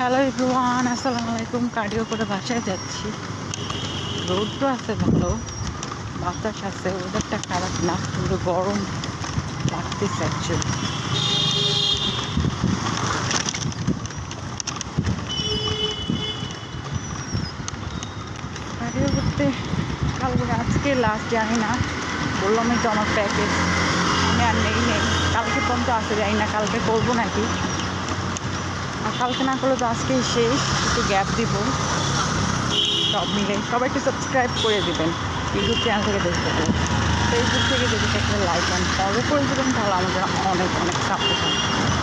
Hello everyone আসসালামু আলাইকুম। Cardio করে বাসায় যাচ্ছি। রোদ তো আছে ভালো, বাতাস আছে ওদেরটা খারাপ না কিন্তু গরম লাগতেছে অ্যাকচুয়ালি কার্ডিও করতে কালকে, আজকে লাস্ট জানি না বললামই তো আমার প্যাকেজ আমি আর নেই নেই, কালকে পর্যন্ত আসে যাই না, কালকে করব নাকি। আর কালকে না করলে তো আজকেই শেষ, একটু গ্যাপ দিব। সব মিলে সবাই একটু সাবস্ক্রাইব করে দেবেন ইউটিউব চ্যানেল থেকে দেখতে পাবেন ফেসবুক থেকে যদি একটা লাইক অ্যান্ড ফলো করে দেবেন, তাহলে আমাদের অনেক অনেক সাপোর্ট হবে।